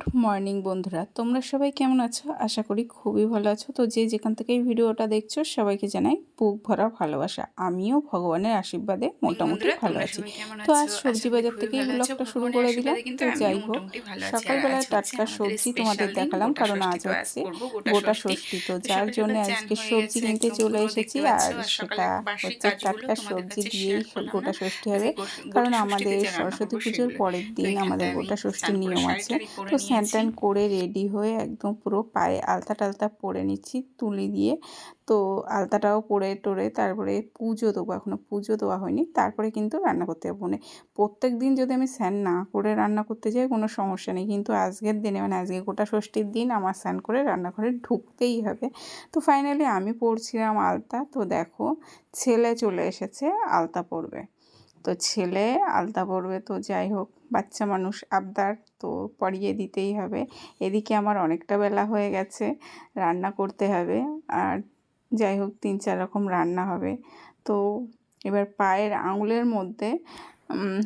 Good morning বন্ধুরা। তোমরা সবাই কেমন আছো? আশা করি খুবই ভালো আছো। তো যে যেখান থেকে এই ভিডিওটা দেখছ সবাইকে জানাই বুক ভরা ভালোবাসা। আমিও ভগবানের আশীর্বাদে মোটামুটি ভালো আছি। তো আজ সবজি বাজার থেকে এই ব্লগটা শুরু করে দিলাম। তো যাই হোক সকালবেলায় টাটকা সবজি তোমাদের দেখালাম কারণ আজ হচ্ছে গোটা ষষ্ঠী। তো যার জন্য আজকে সবজি কিনতে চলে এসেছি। আর সেটা হচ্ছে টাটকা সবজি দিয়েই গোটা ষষ্ঠী হবে। কারণ আমাদের সরস্বতী পুজোর পরের দিন আমাদের গোটা ষষ্ঠীর নিয়ম আছে। তো স্নান টান করে রেডি হয়ে একদম পুরো পায়ে আলতা টালতা পরে নিচ্ছি তুলি দিয়ে। তো আলতাটাও পরে টোরে তারপরে পুজো দেবো এখনও পুজো দেওয়া হয়নি। তারপরে কিন্তু রান্না করতে যাব। মানে প্রত্যেক দিন যদি আমি স্নান না করে রান্না করতে যাই কোনো সমস্যা নেই। কিন্তু আজকের দিনে মানে আজকে গোটা ষষ্ঠীর দিন আমার স্নান করে রান্নাঘরে ঢুকতেই হবে। তো ফাইনালি আমি পড়ছিলাম আলতা। তো দেখো ছেলে চলে এসেছে, আলতা পরবে। তো ছেলে, আলতা পরবে তো যাই হোক, বাচ্চা মানুষ আবদার তো পরিয়ে দিতেই হবে। এদিকে আমার অনেকটা বেলা হয়ে গেছে, রান্না করতে হবে আর যাই হোক তিন চার রকম রান্না হবে। তো এবার পায়ের আঙুলের মধ্যে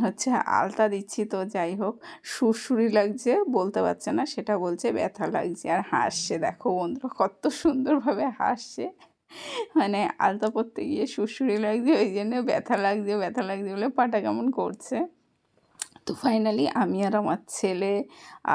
হচ্ছে আলতা দিচ্ছি তো যাই হোক সুরসুরি লাগছে, বলতে পারছে না, সেটা বলছে ব্যথা লাগছে আর হাসছে। দেখো বন্ধুরা, কত সুন্দরভাবে হাসছে। মানে আলতা পরতে গিয়ে সুরসুরি লাগছে, ওই জন্য ব্যথা লাগছে ব্যথা লাগছে বলে পাটা কেমন করছে। তো ফাইনালি আমি আর আমার ছেলে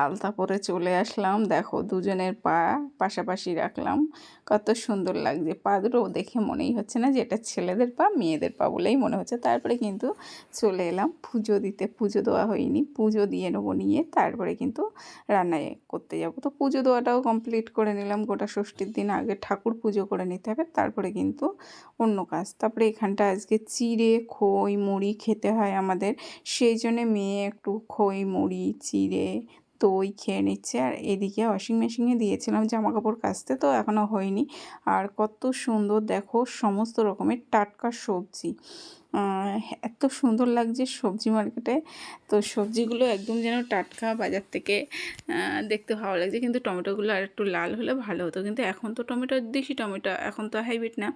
আলতা পরে চলে আসলাম। দেখো দুজনের পা পাশাপাশি রাখলাম। কত সুন্দর লাগছে। পা দুটো দেখে মনেই হচ্ছে না যে এটা ছেলেদের পা, মেয়েদের পা বলেই মনে হচ্ছে। তারপরে কিন্তু চলে এলাম পুজো দিতে। পুজো দেওয়া হয়নি। পুজো দিয়ে নেব নিয়ে তারপরে কিন্তু রান্নায় করতে যাব। তো পুজো দেওয়াটাও কমপ্লিট করে নিলাম। গোটা ষষ্ঠীর দিন আগে ঠাকুর পুজো করে নিতে হবে। তারপরে কিন্তু অন্য কাজ। তারপরে এখানটা আজকে চিড়ে, খই, মুড়ি খেতে হয় আমাদের। সেই জন্যে মেয়ে একটু খই, মুড়ি, চিড়ে দই খেয়ে নিচ্ছে। আর এদিকে ওয়াশিং মেশিনে দিয়েছিলাম জামা কাপড় কাচতে, তো এখনও হয়নি। আর কত সুন্দর দেখো, সমস্ত রকমের টাটকা সবজি। এত সুন্দর লাগছে সবজি মার্কেটে তো সবজিগুলো একদম যেন টাটকা বাজার থেকে দেখতে ভালো লাগছে। কিন্তু টমেটোগুলো আর একটু লাল হলে ভালো হতো। কিন্তু এখন তো টমেটো, দেশি টমেটো, এখন তো হাইব্রিড না।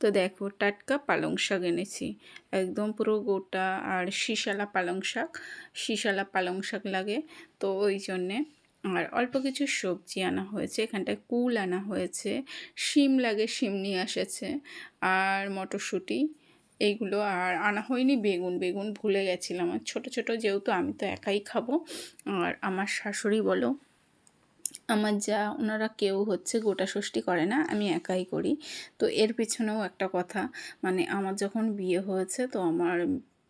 তো দেখো, টাটকা পালং শাক এনেছি। একদম পুরো গোটা আর শিশালা পালং শাক, শিশালা পালং শাক লাগে। তো ওই জন্যে আর অল্প কিছু সবজি আনা হয়েছে। এখানটায় কুল আনা হয়েছে। শিম লাগে, শিম নিয়ে এসেছে। আর মটরশুঁটি। এইগুলো আর আনা হয়নি, বেগুন বেগুন ভুলে গেছিলাম। আর ছোটো ছোটো যেহেতু আমি তো একাই খাব। আর আমার শাশুড়ি বলো, আমার যা, ওনারা কেউ হচ্ছে গোটা ষষ্ঠী করে না, আমি একাই করি। তো এর পিছনেও একটা কথা মানে আমার যখন বিয়ে হয়েছে, তো আমার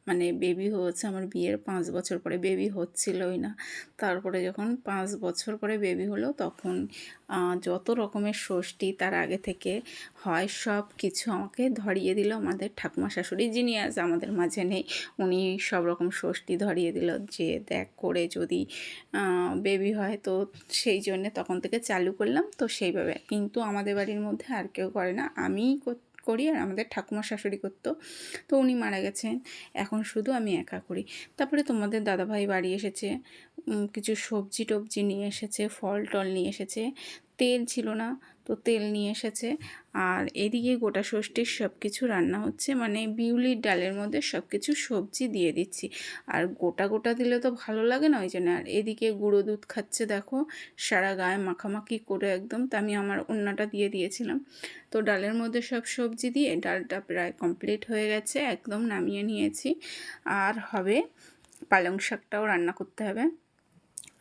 মানে বেবি হয়েছে, আমার বিয়ের পাঁচ বছর পরে বেবি হচ্ছিলই না। তারপরে যখন পাঁচ বছর পরে বেবি হলো, তখন যত রকমের ষষ্ঠী তার আগে থেকে হয়, সব কিছু আমাকে ধরিয়ে দিল আমাদের ঠাকুমা শাশুড়ি, যিনি আজ আমাদের মাঝে নেই, উনি সব রকম ষষ্ঠী ধরিয়ে দিল যে, দেখ করে যদি বেবি হয় তো সেই জন্যে তখন থেকে চালু করলাম। তো সেইভাবে। কিন্তু আমাদের বাড়ির মধ্যে আর কেউ করে না। আমিই করি আর আমাদের ঠাকুমা শাশুড়ি করতো। তো উনি মারা গেছেন। এখন শুধু আমি একা করি। তারপরে তোমাদের দাদাভাই বাড়ি এসেছে। কিছু সবজি টবজি নিয়ে এসেছে, ফল টল নিয়ে এসেছে। তেল ছিল না, তো তেল নিয়ে এসেছে। আর এদিকে গোটা ষষ্ঠীর সব কিছু রান্না হচ্ছে মানে বিউলির ডালের মধ্যে সব কিছু সবজি দিয়ে দিচ্ছি। আর গোটা গোটা দিলে তো ভালো লাগে না, ওই জন্য। আর এদিকে গুঁড়ো দুধ খাচ্ছে, দেখো। সারা গায়ে মাখামাখি করে একদম, তা আমি আমার অন্যটা দিয়ে দিয়েছিলাম। তো ডালের মধ্যে সব সবজি দিয়ে ডালটা প্রায় কমপ্লিট হয়ে গেছে, একদম নামিয়ে নিয়েছি। আর হবে পালং শাকটাও রান্না করতে হবে।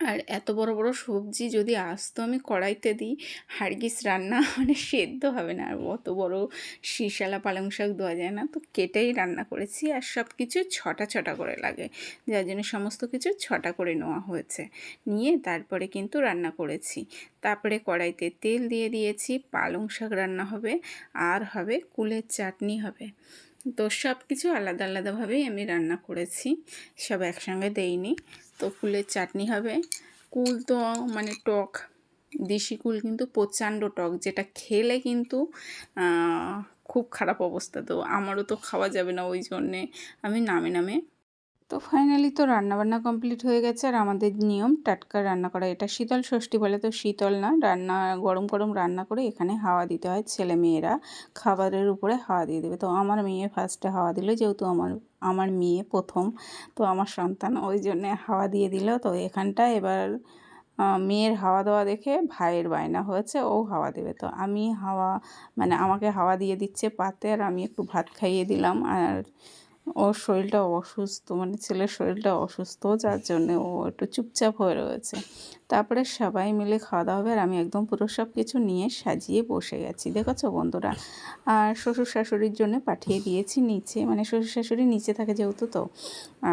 আর এত বড় বড় সবজি যদি আসতো আমি কড়াইতে দিই, হারগিস রান্না মানে সেদ্ধ হবে না। আর অত বড় শিশালা পালং শাক দেওয়া যায় না। তো কেটেই রান্না করেছি আর সব কিছু ছটা ছটা করে লাগে। যার জন্য সমস্ত কিছু ছটা করে নেওয়া হয়েছে। নিয়ে তারপরে কিন্তু রান্না করেছি। তারপরে কড়াইতে তেল দিয়ে দিয়েছি। পালং শাক রান্না হবে। আর হবে কুলের চাটনি হবে। তো সব কিছু আলাদা আলাদাভাবেই আমি রান্না করেছি। সব একসঙ্গে দেইনি। তো কুলের চাটনি হবে। কুল তো মানে টক, দেশি কুল কিন্তু প্রচণ্ড টক, যেটা খেলে কিন্তু খুব খারাপ অবস্থা। তো আমারও তো খাওয়া যাবে না ওই জন্যে। আমি নামে নামে তো ফাইনালি তো রান্নাবান্না কমপ্লিট হয়ে গেছে আর আমাদের নিয়ম টাটকা রান্না করা। এটা শীতল ষষ্ঠী বলে তো শীতল না। রান্না, গরম গরম রান্না করে এখানে হাওয়া দিতে হয় ছেলে মেয়েরা। খাবারের উপরে হাওয়া দিয়ে দেবে। তো আমার মেয়ে ফার্স্টে হাওয়া দিল, যেহেতু আমার আমার মেয়ে প্রথম। তো আমার সন্তান ওই জন্যে হাওয়া দিয়ে দিল। তো এখানটা এবার মেয়ের হাওয়া দেওয়া দেখে ভাইয়ের বায়না হয়েছে, ও হাওয়া দেবে। তো আমি হাওয়া মানে আমাকে হাওয়া দিয়ে দিচ্ছে পাতে আর আমি একটু ভাত খাইয়ে দিলাম। আর ওর শরীরটা অসুস্থ মানে ছেলের শরীরটা অসুস্থ, যার জন্য ও একটু চুপচাপ হয়ে রয়েছে। তারপরে সবাই মিলে খাওয়া দাওয়া হবে আর আমি একদম পুরো সব কিছু নিয়ে সাজিয়ে বসে গেছি, দেখেছ বন্ধুরা? আর শ্বশুর শাশুড়ির জন্য পাঠিয়ে দিয়েছি নিচে মানে শ্বশুর শাশুড়ি নিচে থাকে যেহেতু তো।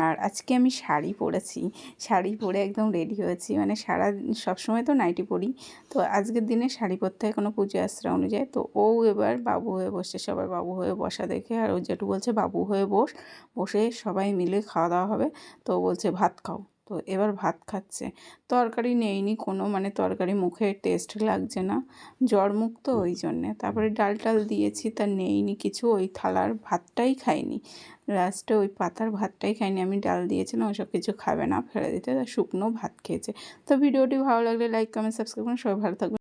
আর আজকে আমি শাড়ি পরেছি, শাড়ি পরে একদম রেডি হয়েছি মানে সারা সবসময় তো নাইটি পরি। তো আজকের দিনে শাড়ি পরতে হয় কোনো পুজো আশ্রা অনুযায়ী, তো ও এবার বাবু হয়ে বসছে সবাই বাবু হয়ে বসা দেখে, আর ও যেটু বলছে বাবু হয়ে বস বসে সবাই মিলে খাওয়া দাওয়া হবে। তো বলছে, ভাত খাও। তো এবার ভাত খাচ্ছে। তরকারি নেইনি কোনো মানে তরকারি মুখে টেস্ট লাগছে না। জ্বর মুখ তো ওই জন্যে। তারপরে ডাল টাল দিয়েছি, তা নেইনি কিছু। ওই থালার ভাতটাই খাইনি। লাস্টে ওই পাতার ভাতটাই খাইনি। আমি ডাল দিয়েছিলাম ওইসব কিছু খাবে না, ফেলে দিতে। শুকনো ভাত খেয়েছে। তো ভিডিওটি ভালো লাগলে লাইক কমেন্ট সাবস্ক্রাইব করুন। সবাই ভালো থাকবেন।